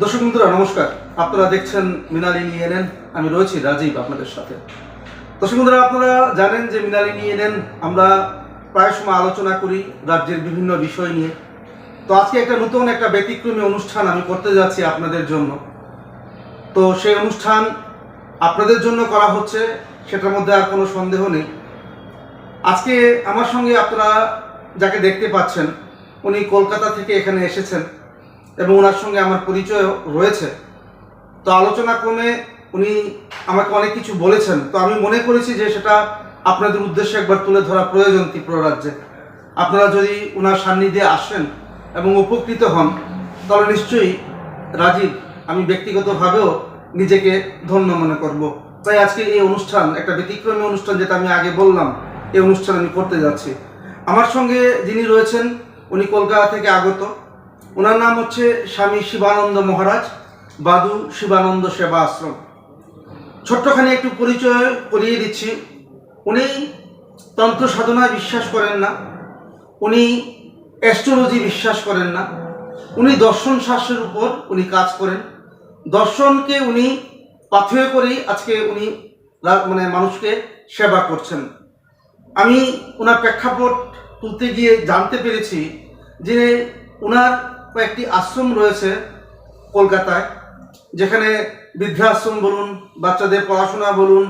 দর্শক বন্ধুরা, নমস্কার। আপনারা দেখছেন মিনালিনী এনএন। আমি রয়েছি রাজীব আপনাদের সাথে। দর্শক বন্ধুরা, আপনারা জানেন যে মিনালিনী এনএন, আমরা প্রায় সময় আলোচনা করি রাজ্যের বিভিন্ন বিষয় নিয়ে। তো আজকে একটা নতুন একটা ব্যতিক্রমী অনুষ্ঠান আমি করতে যাচ্ছি আপনাদের জন্য। তো সেই অনুষ্ঠান আপনাদের জন্য করা হচ্ছে, সেটার মধ্যে আর কোনো সন্দেহ নেই। আজকে আমার সঙ্গে আপনারা যাকে দেখতে পাচ্ছেন, উনি কলকাতা থেকে এখানে এসেছেন। এবং ওনার সঙ্গে আমার পরিচয় রয়েছে। তো আলোচনা ক্রমে উনি আমাকে অনেক কিছু বলেছেন। তো আমি মনে করেছি যে সেটা আপনাদের উদ্দেশ্যে একবার তুলে ধরা প্রয়োজন ত্রিপুরা রাজ্যে। আপনারা যদি ওনার সান্নিধ্যে আসেন এবং উপকৃত হন, তাহলে নিশ্চয়ই রাজীব, আমি ব্যক্তিগতভাবেও নিজেকে ধন্য মনে করব। তাই আজকে এই অনুষ্ঠান, একটা ব্যতিক্রমী অনুষ্ঠান যেটা আমি আগে বললাম, এই অনুষ্ঠান আমি করতে যাচ্ছি। আমার সঙ্গে যিনি রয়েছেন, উনি কলকাতা থেকে আগত। ওনার নাম হচ্ছে স্বামী শিবানন্দ মহারাজ বাদু শিবানন্দ সেবা আশ্রম। ছোট্টখানি একটু পরিচয় করিয়ে দিচ্ছি। উনি তন্ত্র সাধনায় বিশ্বাস করেন না, উনি অ্যাস্ট্রোলজি বিশ্বাস করেন না, উনি দর্শন শাস্ত্রের উপর উনি কাজ করেন। দর্শনকে উনি পাথেয় করেই আজকে উনি মানে মানুষকে সেবা করছেন। আমি ওনার প্রেক্ষাপট তুলতে গিয়ে জানতে পেরেছি যে ওনার কয়েকটি আশ্রম রয়েছে কলকাতায়, যেখানে বৃদ্ধাশ্রম বলুন, বাচ্চাদের পড়াশোনা বলুন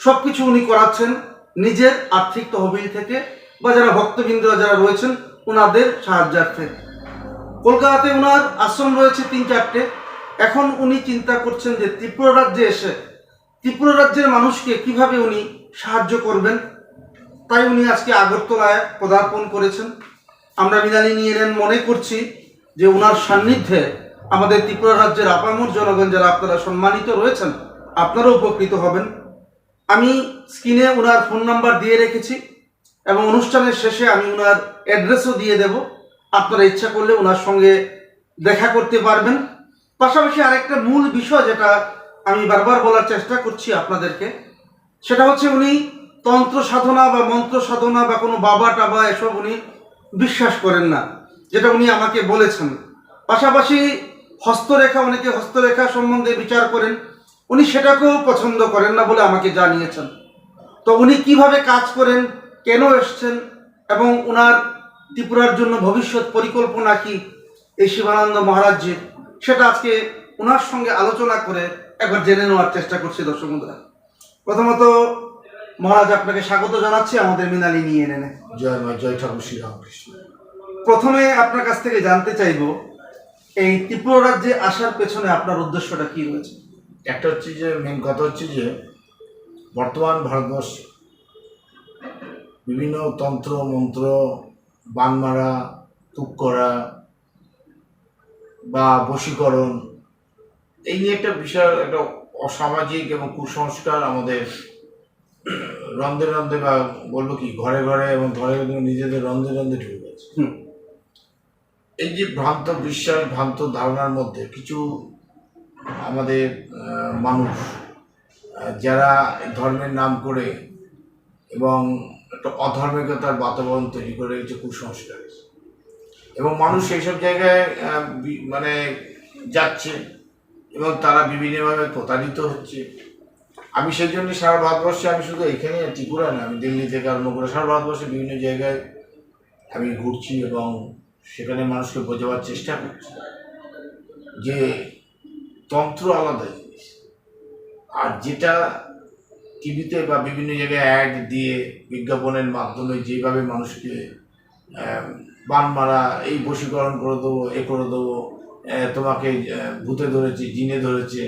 সব কিছু উনি করাচ্ছেন নিজের আর্থিক তহবিল থেকে বা যারা ভক্তবৃন্দরা যারা রয়েছেন ওনাদের সাহায্যার্থে। কলকাতাতে ওনার আশ্রম রয়েছে তিন চারটে। এখন উনি চিন্তা করছেন যে ত্রিপুরা রাজ্যে এসে ত্রিপুরা রাজ্যের মানুষকে কীভাবে উনি সাহায্য করবেন? তাই উনি আজকে আগরতলায় পদার্পণ করেছেন। আমরা মৃণালিনী এলেন, মনে করছি যে ওনার সান্নিধ্যে আমাদের ত্রিপুরা রাজ্যের আপামর জনগণ যারা আপনারা সম্মানিত রয়েছেন, আপনারাও উপকৃত হবেন। আমি স্ক্রিনে ওনার ফোন নাম্বার দিয়ে রেখেছি এবং অনুষ্ঠানের শেষে আমি ওনার অ্যাড্রেসও দিয়ে দেব। আপনারা ইচ্ছা করলে ওনার সঙ্গে দেখা করতে পারবেন। পাশাপাশি আরেকটা মূল বিষয় যেটা আমি বারবার বলার চেষ্টা করছি আপনাদেরকে, সেটা হচ্ছে উনি তন্ত্র সাধনা বা মন্ত্র সাধনা বা কোনো বাবা টাবা এসব উনি বিশ্বাস করেন না। যেটা উনি আমাকে বলেছেন। পাশাপাশি হস্তরেখা, অনেকে হস্তরেখা সম্বন্ধে বিচার করেন। উনি সেটাকেও পছন্দ করেন না বলে আমাকে জানিয়েছেন। তো উনি কীভাবে কাজ করেন, কেন এসছেন, এবং ওনার ত্রিপুরার জন্য ভবিষ্যৎ পরিকল্পনা কি এই শিবানন্দ মহারাজজির সেটা আজকে ওনার সঙ্গে আলোচনা করে একবার জেনে নেওয়ার চেষ্টা করছি দর্শক বন্ধুরা। প্রথমত, মহারাজ আপনাকে স্বাগত জানাচ্ছি, আমাদের মিনালি নিয়ে এনে জয় জয় ঠাকুর শ্রীরামকৃষ্ণ প্রথমে আপনার কাছ থেকে জানতে চাইব এই ত্রিপুরা রাজ্যে আসার পেছনে আপনার উদ্দেশ্যটা কি রয়েছে একটা হচ্ছে যে মেন কথা হচ্ছে যে বর্তমান ভারতবর্ষ বিভিন্ন তন্ত্র মন্ত্র বান মারা তুক করা বা বশীকরণ এই নিয়ে একটা বিশাল একটা অসামাজিক এবং কুসংস্কার আমাদের রন্ধে রন্ধে বা বলব কি ঘরে ঘরে এবং ঘরে ঘরে নিজেদের রন্ধে রন্ধে ঢুকে গেছে হুম। এই যে ভ্রান্ত বিশ্বাস, ভ্রান্ত ধারণার মধ্যে কিছু আমাদের মানুষ যারা ধর্মের নাম করে এবং একটা অধার্মিকতার বাতাবরণ তৈরি করে রেখেছে কুসংস্কার। এবং মানুষ সব জায়গায় মানে যাচ্ছে এবং তারা বিভিন্নভাবে প্রতারিত হচ্ছে। আমি সেই জন্য সারা ভারতবর্ষে, আমি শুধু এখানে ত্রিপুরা না, আমি দিল্লি থেকে আরম্ভ করে সারা ভারতবর্ষে বিভিন্ন জায়গায় আমি ঘুরছি এবং সেখানে মানুষকে বোঝাবার চেষ্টা করছি। যে তন্ত্র আলাদা জিনিস। আর যেটা টিভিতে বা বিভিন্ন জায়গায় অ্যাড দিয়ে বিজ্ঞাপনের মাধ্যমে যেভাবে মানুষকে বান মারা, এই বশীকরণ করে দেবো, এ করে দেবো তোমাকে ভূতে ধরেছে, জিনে ধরেছে,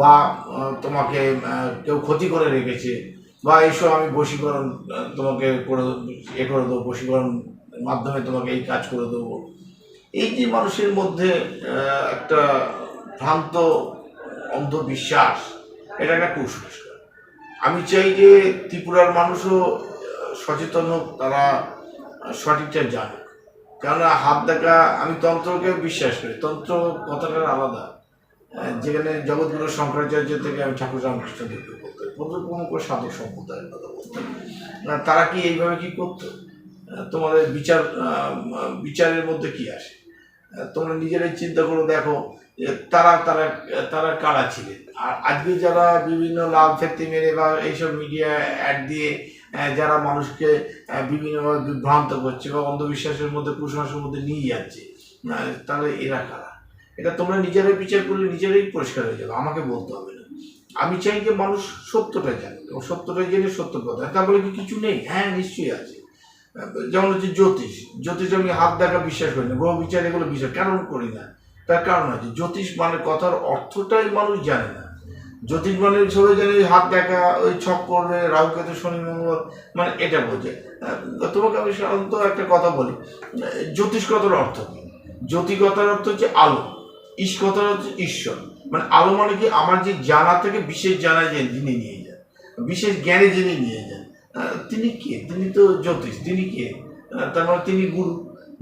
বা তোমাকে কেউ ক্ষতি করে রেখেছে, বা এইসব আমি বশীকরণ তোমাকে করে এ করে দেবো, বশীকরণ মাধ্যমে তোমাকে এই কাজ করে দেবো। এই যে মানুষের মধ্যে একটা ভ্রান্ত অন্ধবিশ্বাস, এটা একটা কুসংস্কার। আমি চাই যে ত্রিপুরার মানুষও সচেতন হোক, তারা সঠিকটা জানুক। কেননা হাত দেখা, আমি তন্ত্রকে বিশ্বাস করি। তন্ত্র কথাটা আলাদা। যেখানে জগৎগুরু শঙ্করাচার্য থেকে আমি ঠাকুর রামকৃষ্ণ দেবকে বলতে প্রমুখ সাধক সম্প্রদায়ের কথা বলতে তারা কি এইভাবে কি করতো? তোমাদের বিচার বিচারের মধ্যে কি আসে? তোমরা নিজেরাই চিন্তা করে, দেখো, যে তারা তারা তারা কারা ছিলেন? আর আজকে যারা বিভিন্ন লাল ফেত্তি মেরে বা এইসব মিডিয়া অ্যাড দিয়ে যারা মানুষকে বিভিন্নভাবে বিভ্রান্ত করছে বা অন্ধবিশ্বাসের মধ্যে, কুসংস্কারের মধ্যে নিয়ে যাচ্ছে তাহলে এরা কারা? এটা তোমরা নিজেরাই বিচার করলে নিজেরাই পরিষ্কার হয়ে যাবে, আমাকে বলতে হবে না। আমি চাই যে মানুষ সত্যটা জানে এবং সত্যটা জেনে সত্য কথা। বলে কি কিছু নেই? হ্যাঁ নিশ্চয়ই আছে। যেমন হচ্ছে জ্যোতিষ জ্যোতিষ আমি হাত দেখা বিশ্বাস করি না গ্রহ বিচার এগুলো বিশ্বাস কেন করি না। তার কারণ আছে জ্যোতিষ মানে কথার অর্থটাই মানুষ জানে না। জ্যোতিষ মানে সবাই জানে হাত দেখা ওই ছক করবে রাহু কেতু শনি মঙ্গল মানে এটা বোঝে। তোমাকে আমি সাধারণত একটা কথা বলি জ্যোতিষ কথার অর্থ কি? জ্যোতি কথার অর্থ হচ্ছে আলো ইস কথার হচ্ছে ঈশ্বর। মানে আলো মানে কি? আমার যে জানা থেকে বিশেষ জানা যে যিনি নিয়ে যায় বিশেষ জ্ঞানে যিনি নিয়ে আহ, তিনি কে? তিনি তো জ্যোতিষ, তিনি কে? তার মানে তিনি গুরু।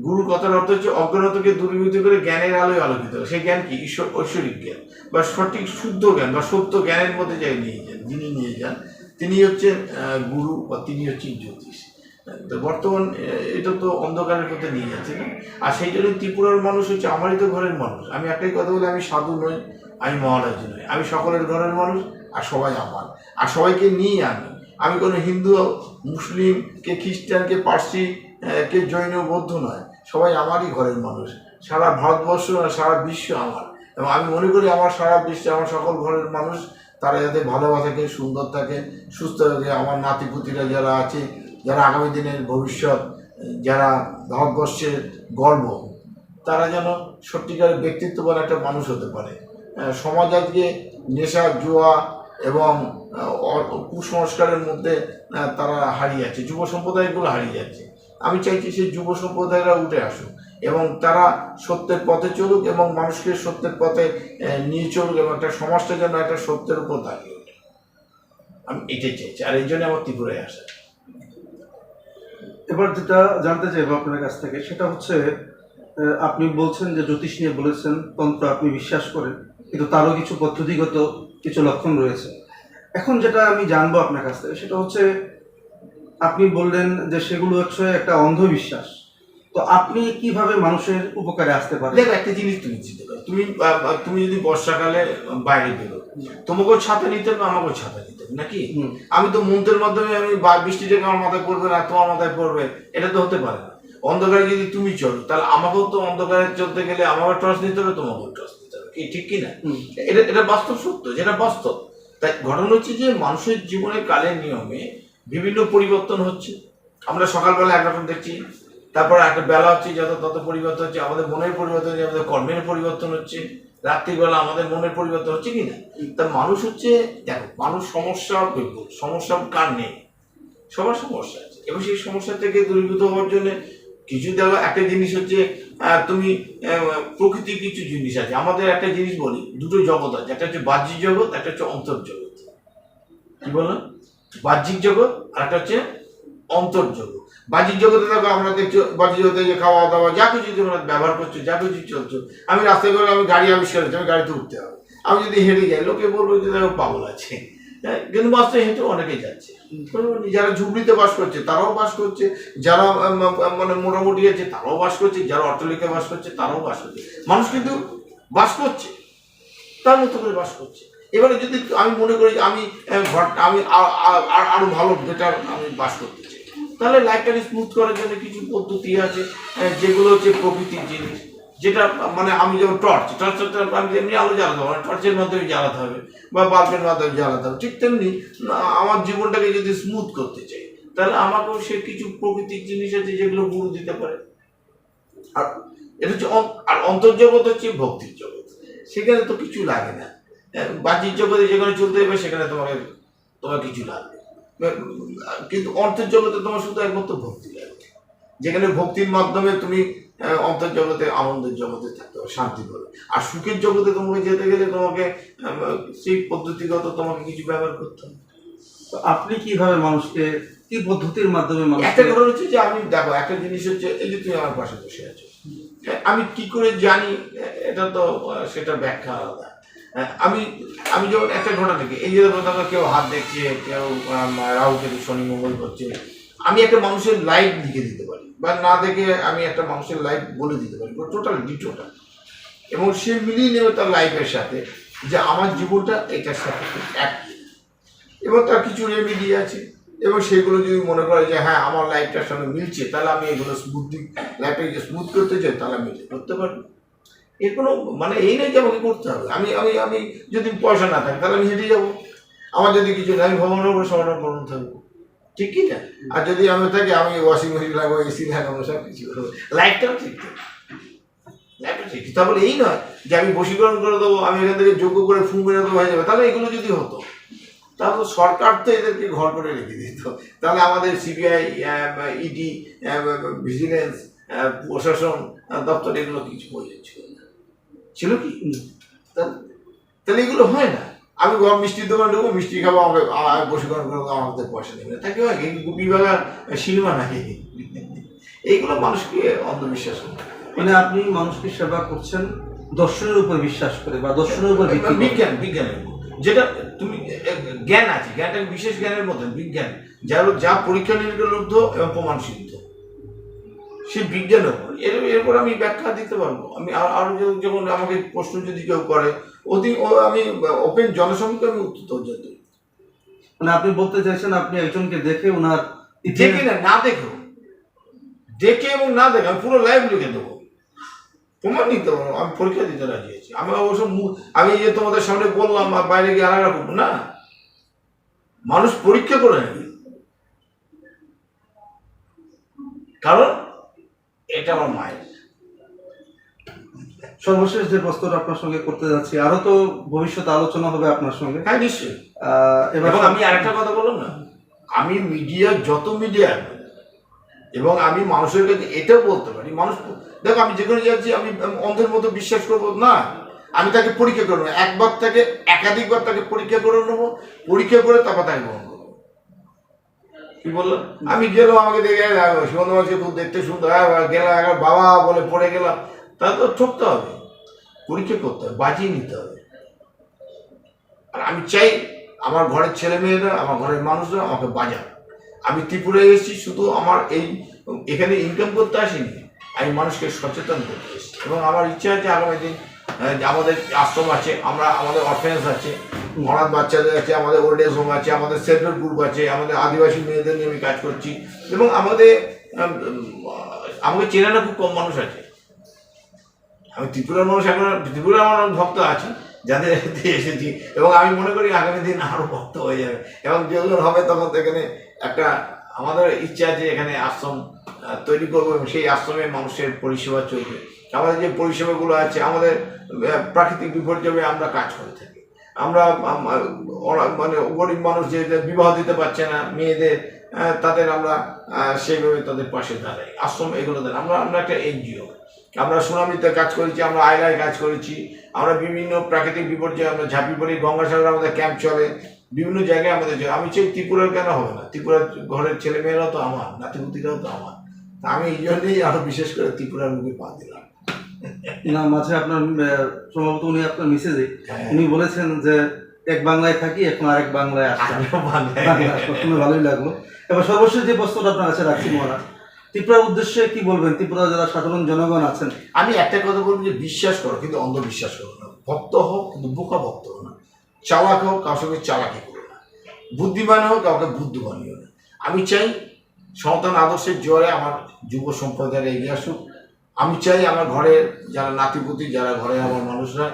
গুরু কথার অর্থ হচ্ছে অজ্ঞানতাকে দূরীভূত করে জ্ঞানের আলোয় আলোকিত। সেই জ্ঞান কি? ঈশ্বর, ঐশ্বরিক জ্ঞান বা সঠিক শুদ্ধ জ্ঞান বা সত্য জ্ঞানের মধ্যে যাই নিয়ে যান, যিনি নিয়ে যান, তিনি হচ্ছে গুরু বা তিনি হচ্ছেন জ্যোতিষ। তো বর্তমান এটা তো অন্ধকারের মধ্যে নিয়ে যাচ্ছে না। আর সেই জন্য ত্রিপুরার মানুষ হচ্ছে আমারই তো ঘরের মানুষ। আমি একটাই কথা বলি, আমি সাধু নই, আমি মহারাজ নই। আমি সকলের ঘরের মানুষ, আর সবাই আমার। আর সবাইকে নিয়ে আমি আমি কোনো হিন্দু, মুসলিম, কে খ্রিস্টান, কে পার্সি কে জৈন, বৌদ্ধ নয়। সবাই আমারই ঘরের মানুষ। সারা ভারতবর্ষ না সারা বিশ্ব আমার। এবং আমি মনে করি আমার সারা বিশ্বে আমার সকল ঘরের মানুষ, তারা যাতে ভালো থাকে, সুন্দর থাকে, সুস্থ থাকে। আমার নাতিপুতিরা যারা আছে, যারা আগামী দিনের ভবিষ্যৎ, যারা ভারতবর্ষের গর্ব, তারা যেন সত্যিকারের ব্যক্তিত্ববান একটা মানুষ হতে পারে। সমাজ আজকে নেশা, জুয়া এবং কুসংস্কারের মধ্যে তারা হারিয়ে যাচ্ছে, যুব সম্প্রদায়গুলো হারিয়ে যাচ্ছে। আমি চাইছি সেই যুব সম্প্রদায়রা উঠে আসুক এবং তারা সত্যের পথে চলুক এবং মানুষকে সত্যের পথে নিয়ে চলুক এবং একটা সমাজটা যেন একটা সত্যের উপর দাঁড়িয়ে ওঠে আমি এটাই চাইছি, আর এই জন্য আমার ত্রিপুরায় আসা। এবার যেটা জানতে চাইব আপনার কাছ থেকে, সেটা হচ্ছে আপনি বলছেন যে জ্যোতিষ নিয়ে বলেছেন, তন্ত্র আপনি বিশ্বাস করেন, কিন্তু তারও কিছু পদ্ধতিগত কিছু লক্ষণ রয়েছে। এখন যেটা আমি জানব আপনার কাছ থেকে সেটা হচ্ছে আপনি বললেন যে সেগুলো হচ্ছে একটা অন্ধবিশ্বাস। তো আপনি কীভাবে মানুষের উপকারে আসতে পারেন? দেখো একটা জিনিস তুমি চিন্তা করো। তুমি তুমি যদি বর্ষাকালে বাইরে বেরো তোমাকেও ছাতা নিতে হবে আমাকেও ছাতা নিতে হবে নাকি। আমি তো মন্ত্রের মাধ্যমে আমি বৃষ্টিটা আমার মাথায় পড়বে না তোমার মাথায় পড়বে এটা তো হতে পারে না। অন্ধকারে যদি তুমি চলো তাহলে আমাকেও তো অন্ধকারে চলতে গেলে আমাকেও টর্চ নিতে হবে তোমাকেও টর্চ নিতে হবে কি ঠিক কি না এটা এটা বাস্তব সত্য যেটা বাস্তব। তাই ঘটনা হচ্ছে যে মানুষের জীবনে কালের নিয়মে বিভিন্ন পরিবর্তন হচ্ছে। আমরা সকালবেলা একরকম দেখছি, তারপর একটা বেলা হচ্ছে যত তত পরিবর্তন হচ্ছে, আমাদের মনের পরিবর্তন হচ্ছে, আমাদের কর্মের পরিবর্তন হচ্ছে, রাত্রিবেলা আমাদের মনের পরিবর্তন হচ্ছে কি না? তা মানুষ হচ্ছে, দেখো, মানুষ সমস্যা সমস্যা কার নেই? সবার সমস্যা আছে। এবং সেই সমস্যা থেকে দূরীভূত হওয়ার জন্য কিছু দেখো একটা জিনিস হচ্ছে তুমি প্রকৃতির কিছু জিনিস আছে। আমাদের একটা জিনিস বলি দুটো জগৎ আছে। একটা হচ্ছে বাহ্যিক জগৎ একটা হচ্ছে অন্তর্জগৎ কি বললাম? বাহ্যিক জগৎ আর একটা হচ্ছে অন্তর্জগৎ বাহ্যিক জগতে দেখো আমরা দেখছি বাহ্যিক জগতে যে খাওয়া দাওয়া যা কিছু তোমরা ব্যবহার করছ যা কিছু চলছো আমি রাস্তায় করে আমি গাড়ি আবিষ্কার করছি আমি গাড়িতে উঠতে হবে। আমি যদি হেঁটে যাই লোকে বলব যে দেখো পাগল আছে। হ্যাঁ, কিন্তু বাস্তবে হেঁটে অনেকে যাচ্ছে। যারা ঝুপড়িতে বাস করছে, তারাও বাস করছে। যারা মানে মোটামুটি আছে, তারাও বাস করছে। যারা অট্টালিকায় বাস করছে, তারাও বাস করছে। মানুষ কিন্তু বাস করছে। তার মতো করে বাস করছে। এবারে যদি আমি মনে করি আমি আমি আরও ভালো বেটার আমি বাস করতে চাই। তাহলে লাইফটাকে স্মুথ করার জন্য কিছু পদ্ধতি আছে যেগুলো হচ্ছে প্রকৃতির জিনিস। যেটা মানে আমি যেমন টর্চ টর্চটা আমি এমনি আলো জ্বালাতে হবে টর্চের মাধ্যমে জ্বালাতে হবে বা বাল্বের মাধ্যমে জ্বালাতে হবে ঠিক তেমনি আমার জীবনটাকে যদি স্মুথ করতে চাই তাহলে আমাকেও সে কিছু প্রকৃতির জিনিস আছে যেগুলো গুরু দিতে পারে। আর এটা হচ্ছে আর অন্তর্জগৎ হচ্ছে ভক্তির জগৎ সেখানে তো কিছু লাগে না। আহ, বাহ্যিক জগতে যেখানে চলতে হবে সেখানে তোমাকে তোমার কিছু লাগবে। কিন্তু অর্থের জগতে তোমার শুধু একমাত্র ভক্তি লাগবে। যেখানে ভক্তির মাধ্যমে তুমি অন্তর্জগতে আনন্দের জগতে থাকতে হবে শান্তি পাবে। আর সুখের জগতে তোমাকে যেতে গেলে তোমাকে সেই পদ্ধতিগত তোমাকে কিছু ব্যবহার করতে হবে। তো আপনি কীভাবে মানুষকে কি পদ্ধতির মাধ্যমে একটা কথা হচ্ছে যে আমি দেখো একটা জিনিস হচ্ছে এই যে তুমি আমার পাশে বসে আছো। আমি কি করে জানি এটা তো সেটা ব্যাখ্যা আলাদা। আহ, আমি আমি যখন একটা ঘটনা দেখি এই যে ধরো কেউ হাত দেখছে কেউ আম, রাহু কেতু শনি মঙ্গল করছে। আমি একটা মানুষের লাইফ লিখে দিতে পারি। বা না দেখে আমি একটা মানুষের লাইফ বলে দিতে পারি টোটাল ডিটোটা এবং সে মিলিয়ে নেবে তার লাইফের সাথে যে আমার জীবনটা এটার সাথে এক এবং তার কিছু রেমেডি আছে, এবং সেগুলো যদি মনে করে যে হ্যাঁ আমার লাইফটার সঙ্গে মিলছে, তাহলে আমি এগুলো স্মুথলি লাইফটাকে স্মুথ করতে চাই, তাহলে আমি করতে পারব। এর কোনো মানে এই নয় যে আমাকে করতে হবে। আমি আমি আমি যদি পয়সা না থাকে, তাহলে আমি হেঁটে যাব। আমার যদি কিছু আমি ভ্রমণের উপরে সমাধান করতে থাকব। ঠিক কি না। আর যদি আমি থাকি আমি ওয়াশিং মেশিন লাগাবো এসি লাগাবো সব কিছু করব। লাইফটাও ঠিক থাকে ঠিক। তাহলে এই নয় যে আমি বশীকরণ করে দেবো আমি এখান থেকে যোগ্য করে ফু মেরে দেবো হয়ে যাবে। তাহলে এগুলো যদি হতো তাহলে তো সরকার তো এদেরকে ঘর করে রেখে দিত। তাহলে আমাদের সিবিআই ইডি ভিজিলেন্স প্রশাসন দপ্তর এগুলো কিছু প্রয়োজন ছিল না। ছিল কি? তাহলে এগুলো হয় না। আমি গরম মিষ্টির দোকান ঢুকবো মিষ্টি খাব আমাকে আমাকে বসীকরণ করে দেবো, পয়সা দেবে তাকে বাগান সিনেমা নাকি? এইগুলো মানুষকে অন্ধবিশ্বাস করে। মানে আপনি মানুষকে সেবা করছেন দর্শনের উপর বিশ্বাস করে বা দর্শনের উপর বিজ্ঞান বিজ্ঞানের। যেটা তুমি জ্ঞান আছে জ্ঞানটা বিশেষ জ্ঞানের মতন বিজ্ঞান। যার যা পরীক্ষা নিরীক্ষালব্ধ এবং প্রমাণ সিদ্ধ সে বিজ্ঞানের উপর এর এরপর আমি ব্যাখ্যা দিতে পারব। আমি আর- আরও যে- যখন আমাকে প্রশ্ন যদি কেউ করে অতি আমি ওপেন জনসংখ্যা আমি উত্তর যেতে মানে আপনি বলতে চাইছেন আপনি একজনকে দেখে ওনার দেখে না না দেখো। দেখে এবং না দেখে আমি পুরো লাইভ লিখে দেবো। প্রমাণ নিতে পারব আমি পরীক্ষা দিতে রাজি আছি। আমি অবশ্য আমি যে তোমাদের সামনে বললাম আর বাইরে গিয়ে আলাদা করব না। মানুষ পরীক্ষা করে নেবে। কারণ এটা আমার মায়ের। সর্বশেষ যে প্রশ্নটা আপনার সঙ্গে করতে যাচ্ছি আরও তো ভবিষ্যতে আলোচনা হবে আপনার সঙ্গে। হ্যাঁ নিশ্চয়ই। এবার এবং আমি আরেকটা কথা বললাম না? আমি মিডিয়া যত মিডিয়া এবং আমি মানুষের কাছে এটাও বলতে পারি মানুষ দেখো আমি যেখানে যাচ্ছি আমি অন্ধের মতো বিশ্বাস করব না। আমি তাকে পরীক্ষা করে নেব। একবার তাকে একাধিকবার তাকে পরীক্ষা করে নেব পরীক্ষা করে তারপর তাকে গ্রহণ কি বললাম আমি গেলাম, আমাকে দেখে সুগন্ধ খুব দেখতে সুন্দর। হ্যাঁ গেলাম, একবার বাবা বলে পড়ে গেলাম। তা তো ঠকতে হবে, পরীক্ষা করতে হবে বাজিয়ে নিতে হবে। আর আমি চাই আমার ঘরের ছেলে মেয়েরা, আমার ঘরের মানুষরা আমাকে বাজার আমি ত্রিপুরায় এসেছি, শুধু আমার এই, এখানে ইনকাম করতে আসিনি, আমি মানুষকে সচেতন করতে এসেছি। এবং আমার ইচ্ছা আছে আগামী দিন আমাদের আশ্রম আছে, আমরা, আমাদের অরফেন্স আছে। অনাথ বাচ্চাদের আছে আমাদের ওল্ড এজ হোম আছে আমাদের সেন্ট্রাল গ্রুপ আছে আমাদের আদিবাসী মেয়েদের নিয়ে আমি কাজ করছি এবং আমাদের আম, আমাকে চেনা না খুব কম মানুষ আছে। আমি ত্রিপুরার মানুষ এখন ত্রিপুরার আমার ভক্ত আছে যাদের এসেছি এবং আমি মনে করি আগামী দিন আরও ভক্ত হয়ে যাবে। এবং যখন হবে তখন এখানে একটা আমাদের ইচ্ছা আছে এখানে আশ্রম তৈরি করব এবং সেই আশ্রমে মানুষের পরিষেবা চলবে। আমাদের যে পরিষেবাগুলো আছে আমাদের প্রাকৃতিক বিপর্যয়ে আমরা কাজ করে থাকি। আমরা মানে গরিব মানুষ যে বিবাহ দিতে পারছে না, মেয়েদের তাদের আমরা সেইভাবে তাদের পাশে দাঁড়াই। আশ্রম এগুলো দেন। আমরা আমরা একটা এনজিও। আমরা সুনামিতে কাজ করেছি, আমরা আয়লায় কাজ করেছি। আমরা বিভিন্ন প্রাকৃতিক বিপর্যয়ে আমরা ঝাঁপি পড়ি। গঙ্গাসাগরে আমাদের ক্যাম্প চলে। বিভিন্ন জায়গায় আমাদের। আমি চাই ত্রিপুরার কেন হবে না? ত্রিপুরার ঘরের ছেলেমেয়েরাও তো আমার, নাতিপুতিরাও তো আমার। তা আমি এই জন্যই আরও বিশেষ করে ত্রিপুরার মুখে পা দিলাম। না মাঝে আপনার সম্ভবত উনি আপনার মেসেজে হ্যাঁ। উনি বলেছেন যে এক বাংলায় থাকি এখন আরেক বাংলায় আসলাম শুনে ভালোই লাগল। এবার সর্বশেষ যে প্রশ্নটা আপনার কাছে রাখছি মহারাজ ত্রিপুরার উদ্দেশ্যে কি বলবেন? ত্রিপুরা যারা সাধারণ জনগণ আছেন। আমি একটা কথা বলব যে বিশ্বাস করো কিন্তু অন্ধবিশ্বাস করো না। ভক্ত হোক কিন্তু বোকা ভক্ত না। চালাক হোক কারোর সঙ্গে চালাকি করো না। বুদ্ধিমান হোক কাউকে বুদ্ধিমানিও না। আমি চাই সন্তান আদর্শের জোরে আমার যুব সম্প্রদায়ের এগিয়ে আসুক। আমি চাই আমার ঘরের যারা নাতিপুতি, যারা ঘরে আমার মানুষরা,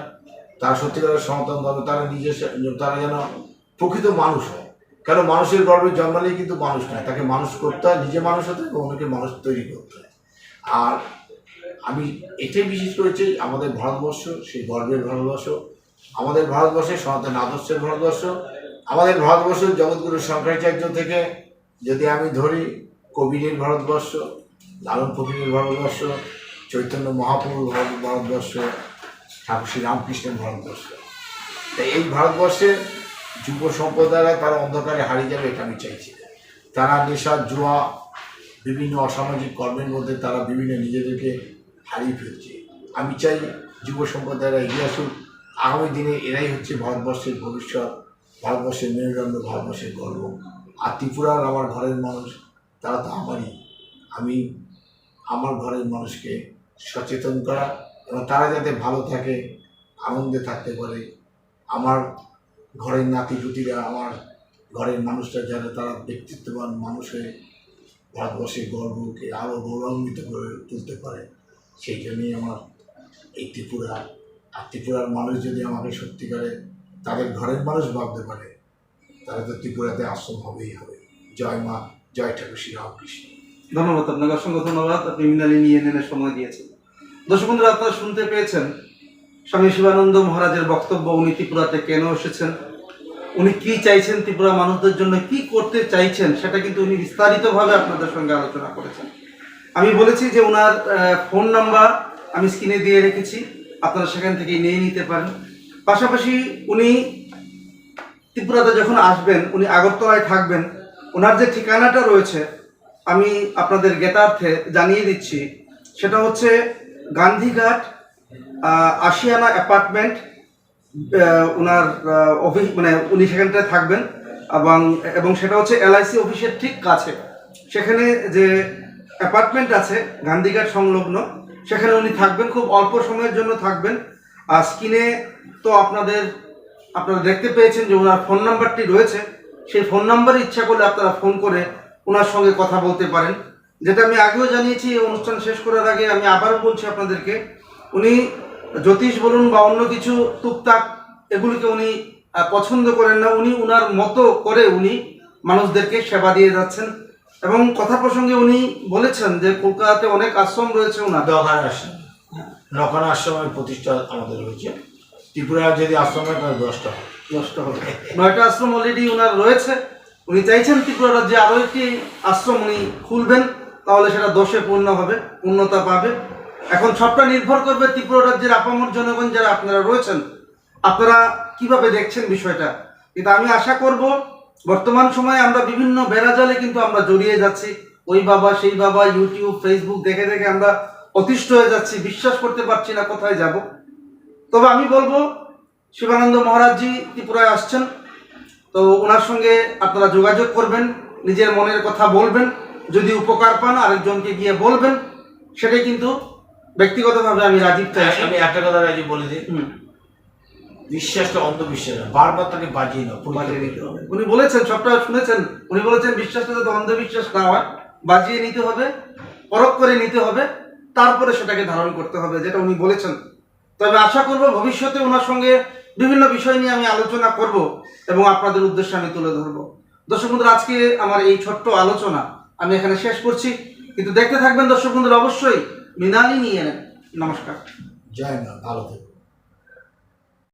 তারা সত্যিকারের সন্তান ধর্ম, তারা নিজের তারা যেন প্রকৃত মানুষ হয়। কেন মানুষের গর্বে জন্মালেই কিন্তু মানুষ নয়, তাকে মানুষ করতে হয়, নিজে মানুষ হতে এবং অনেকে মানুষ তৈরি করতে হয়। আর আমি এটাই বিশেষ করেছি আমাদের ভারতবর্ষ, সেই গর্বের ভারতবর্ষ, আমাদের ভারতবর্ষে সনাতন আদর্শের ভারতবর্ষ, আমাদের ভারতবর্ষ জগৎগুরু শঙ্করাচার্য থেকে যদি আমি ধরি, কবিরের ভারতবর্ষ, লালন ফকিরের ভারতবর্ষ চৈতন্য মহাপ্রভুর ভারত- ভারতবর্ষ, ঠাকুর শ্রী রামকৃষ্ণের ভারতবর্ষ। তাই এই ভারতবর্ষের যুব সম্প্রদায়রা তারা অন্ধকারে হারিয়ে যাবে এটা আমি চাইছি। তারা নেশা, জুয়া, বিভিন্ন অসামাজিক কর্মের মধ্যে তারা বিভিন্ন নিজেদেরকে হারিয়ে ফেলছে। আমি চাই যুব সম্প্রদায়রা এগিয়ে আসুক। আগামী দিনে এরাই হচ্ছে ভারতবর্ষের ভবিষ্যৎ, ভারতবর্ষের মেরুদণ্ড, ভারতবর্ষের গর্ব। আর ত্রিপুরার আমার ঘরের মানুষ, তারা তো আমারই। আমি আমার ঘরের মানুষকে সচেতন করা এবং তারা যাতে ভালো থাকে, আনন্দে থাকতে পারে। আমার ঘরের নাতি নাতিপুতিরা, আমার ঘরের মানুষরা যারা, তারা ব্যক্তিত্ববান মানুষ হয়ে ভারতবর্ষের গর্বকে আরও গৌরবান্বিত করে তুলতে পারে। সেই জন্যই আমার এই ত্রিপুরা। আর ত্রিপুরার মানুষ যদি আমাকে সত্যিকারে তাদের ঘরের মানুষ ভাবতে পারে, তাহলে তো ত্রিপুরাতে আশ্রম হবেই হবে। জয় মা, জয় ঠাকুর, শ্রী রামকৃষ্ণ। ধন্যবাদ আপনাকে, অসংখ্য ধন্যবাদ। আপনি মৃণালিনী ইয়েনেনের সময় দিয়েছেন। দর্শক বন্ধুরা আপনারা শুনতে পেয়েছেন স্বামী শিবানন্দ মহারাজের বক্তব্য। উনি ত্রিপুরাতে কেন এসেছেন? উনি কি চাইছেন ত্রিপুরা মানুষদের জন্য? কি করতে চাইছেন? সেটা কিন্তু উনি বিস্তারিতভাবে আপনাদের সঙ্গে আলোচনা করেছেন। আমি বলেছি যে ওনার ফোন নাম্বার আমি স্ক্রিনে দিয়ে রেখেছি। আপনারা সেখান থেকে নিয়ে নিতে পারেন। পাশাপাশি উনি ত্রিপুরাতে যখন আসবেন, উনি আগরতলায় থাকবেন ওনার যে ঠিকানাটা রয়েছে, আমি আপনাদের জ্ঞাতার্থে জানিয়ে দিচ্ছি। সেটা হচ্ছে Gandhighat Ashiana apartment owner office মানে উনি সেখানটায় থাকবেন এবং এবং সেটা হচ্ছে এলআইসি অফিসের ঠিক কাছে। সেখানে যে অ্যাপার্টমেন্ট আছে, গান্ধীঘাট সংলগ্ন, সেখানে উনি থাকবেন, খুব অল্প সময়ের জন্য থাকবেন। আর স্ক্রিনে তো আপনাদের, আপনারা দেখতে পেয়েছেন যে ওনার ফোন নাম্বারটি রয়েছে। সেই ফোন নাম্বারে ইচ্ছা করলে আপনারা ফোন করে ওনার সঙ্গে কথা বলতে পারেন। যেটা আমি আগেও জানিয়েছি এই অনুষ্ঠান শেষ করার আগে আমি আবারও বলছি আপনাদেরকে উনি জ্যোতিষ বলুন বা অন্য কিছু টুকটাক এগুলিকে উনি পছন্দ করেন না উনি উনার মতো করে উনি মানুষদেরকে সেবা দিয়ে যাচ্ছেন। এবং কথা প্রসঙ্গে উনি বলেছেন যে কলকাতাতে অনেক আশ্রম রয়েছে ওনার দখান আশ্রম নখানা আশ্রমের প্রতিষ্ঠা আমাদের রয়েছে ত্রিপুরা যদি আশ্রম হয় তাহলে দশটা নষ্ট হবে। নয়টা আশ্রম অলরেডি ওনার রয়েছে। উনি চাইছেন ত্রিপুরা রাজ্যে আরও একটি আশ্রম উনি খুলবেন। তাহলে সেটা দোষে পূর্ণ হবে, পূর্ণতা পাবে। এখন সবটা নির্ভর করবে ত্রিপুরা রাজ্যের আপামর জনগণ যারা আপনারা রয়েছেন। আপনারা কীভাবে দেখছেন বিষয়টা? কিন্তু আমি আশা করব, বর্তমান সময়ে আমরা বিভিন্ন বেড়াজালে কিন্তু আমরা জড়িয়ে যাচ্ছি। ওই বাবা, সেই বাবা ইউটিউব ফেসবুক দেখে দেখে আমরা অতিষ্ঠ হয়ে যাচ্ছি। বিশ্বাস করতে পারছি না কোথায় যাব। তবে আমি বলব, শিবানন্দ মহারাজজি ত্রিপুরায় আসছেন। তো ওনার সঙ্গে আপনারা যোগাযোগ করবেন, নিজের মনের কথা বলবেন। যদি উপকার পান আরেকজনকে গিয়ে বলবেন সেটাই কিন্তু ব্যক্তিগতভাবে আমি রাজীব চাইছি আমি একটা কথা রাজি বলে দিই। বিশ্বাসটা অন্ধবিশ্বাস না। বারবার তাকে বাজিয়ে নাও বাজিয়ে নিতে হবে। উনি বলেছেন সবটা শুনেছেন উনি বলেছেন বিশ্বাসটা যাতে অন্ধবিশ্বাস না হয় বাজিয়ে নিতে হবে পরখ করে নিতে হবে তারপরে সেটাকে ধারণ করতে হবে যেটা উনি বলেছেন। তবে আশা করব ভবিষ্যতে ওনার সঙ্গে বিভিন্ন বিষয় নিয়ে আমি আলোচনা করব এবং আপনাদের উদ্দেশ্যে আমি তুলে ধরব। দর্শক বন্ধুরা আজকে আমার এই ছোট্ট আলোচনা আমি এখানে শেষ করছি। কিন্তু দেখতে থাকবেন দর্শক বন্ধুরা, অবশ্যই মৃণালী নিয়ে নেন নমস্কার। জয় না ভালো থেকো।